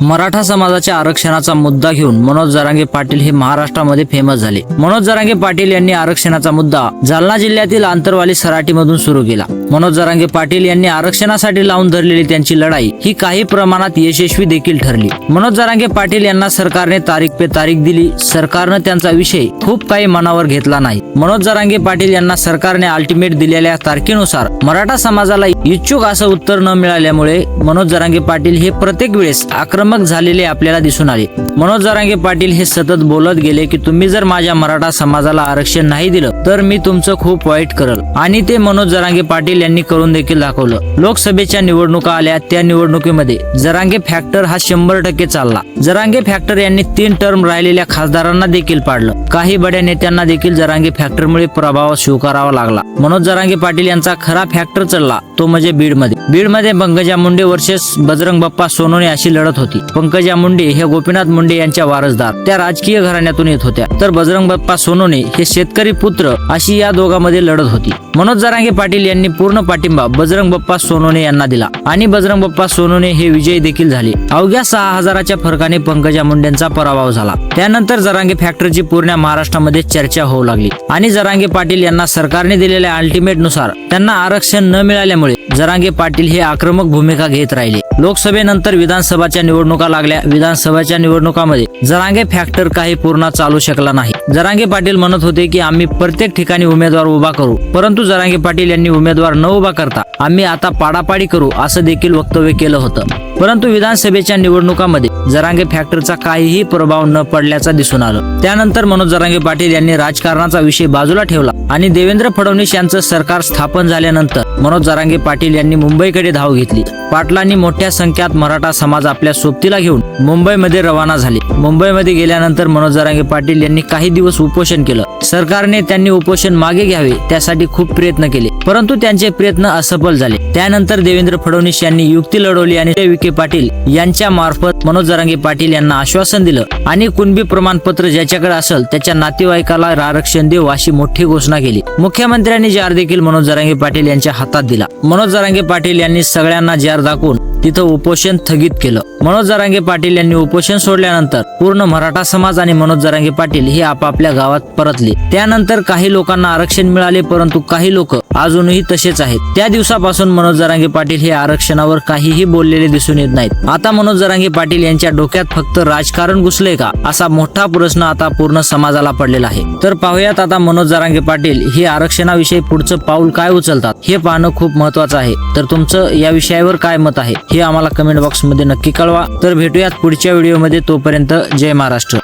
मराठा समाजाच्या आरक्षणाचा मुद्दा घेऊन मनोज जरांगे पाटील हे महाराष्ट्रामध्ये फेमस झाले. मनोज जरांगे पाटील यांनी आरक्षणाचा मुद्दा जालना जिल्ह्यातील आंतरवाली सराटीमधून सुरू केला. मनोज जरांगे पाटील यांनी आरक्षणासाठी लावून धरलेली त्यांची लढाई ही काही प्रमाणात यशस्वी देखील ठरली. मनोज जरांगे पाटील यांना सरकारने तारीख पे तारीख दिली. सरकारनं त्यांचा विषय खूप काही मनावर घेतला नाही. मनोज जरांगे पाटील यांना सरकारने अल्टिमेट दिलेल्या तारखेनुसार मराठा समाजाला इच्छुक असं उत्तर न मिळाल्यामुळे मनोज जरांगे पाटील हे प्रत्येक वेळेस आक्रमक झालेले आपल्याला दिसून आले. मनोज जरांगे पाटील हे सतत बोलत गेले की तुम्ही जर माझ्या मराठा समाजाला आरक्षण नाही दिलं तर मी तुमचं खूप वाईट करल. आणि ते मनोज जरांगे पाटील यांनी करून देखील दाखवलं. लोकसभेच्या निवडणुका आल्या त्या निवडणुकीमध्ये जरांगे फॅक्टर हा शंभर टक्के चालला. जरांगे फॅक्टर यांनी तीन टर्म राहिलेल्या खासदारांना देखील पाडलं. काही बड्या नेत्यांना देखील जरांगे फॅक्टरमुळे प्रभाव स्वीकारावा लागला. मनोज जरांगे पाटील यांचा खरा फॅक्टर चढला तो म्हणजे बीडमध्ये. बीडमध्ये पंकजा मुंडे वर्सेस बजरंग बाप्पा सोनोने अशी लढत होती. पंकजा मुंडे हे गोपीनाथ मुंडे यांच्या वारसदार. त्या राजकीय घराण्यातून येत होत्या. तर बजरंग बाप्पा सोनोने हे शेतकरी पुत्र अशी या दोघांमध्ये लढत होती. मनोज जरांगे पाटील यांनी पूर्ण पाठिंबा बजरंग बाप्पा सोनोने यांना दिला आणि बजरंग बाप्पा सोनोने हे विजयी देखील झाले. अवघ्या सहा हजाराच्या फरकाने पंकजा मुंडेंचा पराभव झाला. त्यानंतर जरांगे फॅक्टरीची पूर्ण महाराष्ट्रामध्ये चर्चा होऊ लागली आणि जरांगे पाटील यांना सरकारने दिलेल्या अल्टिमेटनुसार त्यांना आरक्षण न मिळाल्यामुळे जरांगे पाटील हे आक्रमक भूमिका घेत राहिले. लोकसभेनंतर विधानसभाच्या निवडणुका लागल्या. विधानसभाच्या निवडणुकामध्ये जरांगे फॅक्टर काही पूर्ण चालू शकला नाही. जरांगे पाटील म्हणत होते की आम्ही प्रत्येक ठिकाणी उमेदवार उभा करू. परंतु जरांगे पाटील यांनी उमेदवार न उभा करता आम्ही आता पाडापाडी करू असं देखील वक्तव्य केलं होतं. परंतु विधानसभेच्या निवडणुकामध्ये जरांगे फॅक्टरचा काहीही प्रभाव न पडल्याचा दिसून आलं. त्यानंतर मनोज जरांगे पाटील यांनी राजकारणाचा विषय बाजूला ठेवला आणि देवेंद्र फडणवीस यांचं सरकार स्थापन झाल्यानंतर मनोज जरांगे पाटील यांनी मुंबईकडे धाव घेतली. पाटलांनी मोठ्या संख्यात मराठा समाज आपल्या सोबतीला घेऊन मुंबईमध्ये रवाना झाले. मुंबईमध्ये गेल्यानंतर मनोज जरांगे पाटील यांनी काही दिवस उपोषण केलं. सरकारने त्यांनी उपोषण मागे घ्यावे त्यासाठी खूप प्रयत्न केले. परंतु त्यांचे प्रयत्न असफल झाले. त्यानंतर देवेंद्र फडणवीस यांनी युक्ती लढवली आणि विखे पाटील यांच्या मार्फत मनोज जरांगे पाटील यांना आश्वासन दिलं. आणि कुणबी प्रमाणपत्र ज्याच्याकडे असेल त्याच्या नातेवाईकाला आरक्षण देऊ अशी मोठी घोषणा केली. मुख्यमंत्र्यांनी जार देखील मनोज जरांगे पाटील यांच्या हातात दिला. मनोज जरांगे पाटील यांनी सगळ्यांना जार दाखवून तिथं उपोषण स्थगित केलं. मनोज जरांगे पाटील यांनी उपोषण सोडल्यानंतर पूर्ण मराठा समाज आणि मनोज जरांगे पाटील हे आपापल्या गावात परतले. त्यानंतर काही लोकांना आरक्षण मिळाले परंतु काही लोक अजूनही तसेच आहेत. त्या दिवसापासून मनोज जरांगे पाटील हे आरक्षणावर काहीही बोललेले दिसून येत नाहीत. आता मनोज जरांगे पाटील यांच्या डोक्यात फक्त राजकारण घुसले का? असा मोठा प्रश्न आता पूर्ण समाजाला पडलेला आहे. तर पाहूयात आता मनोज जरांगे पाटील हे आरक्षणाविषयी पुढचं पाऊल काय उचलतात? हे पाहणं खूप महत्वाचं आहे. तर तुमचं या विषयावर काय मत आहे? हे आम्हाला कमेंट बॉक्समध्ये नक्की कळवा. तर भेटूयात पुढच्या व्हिडिओमध्ये. तोपर्यंत जय महाराष्ट्र.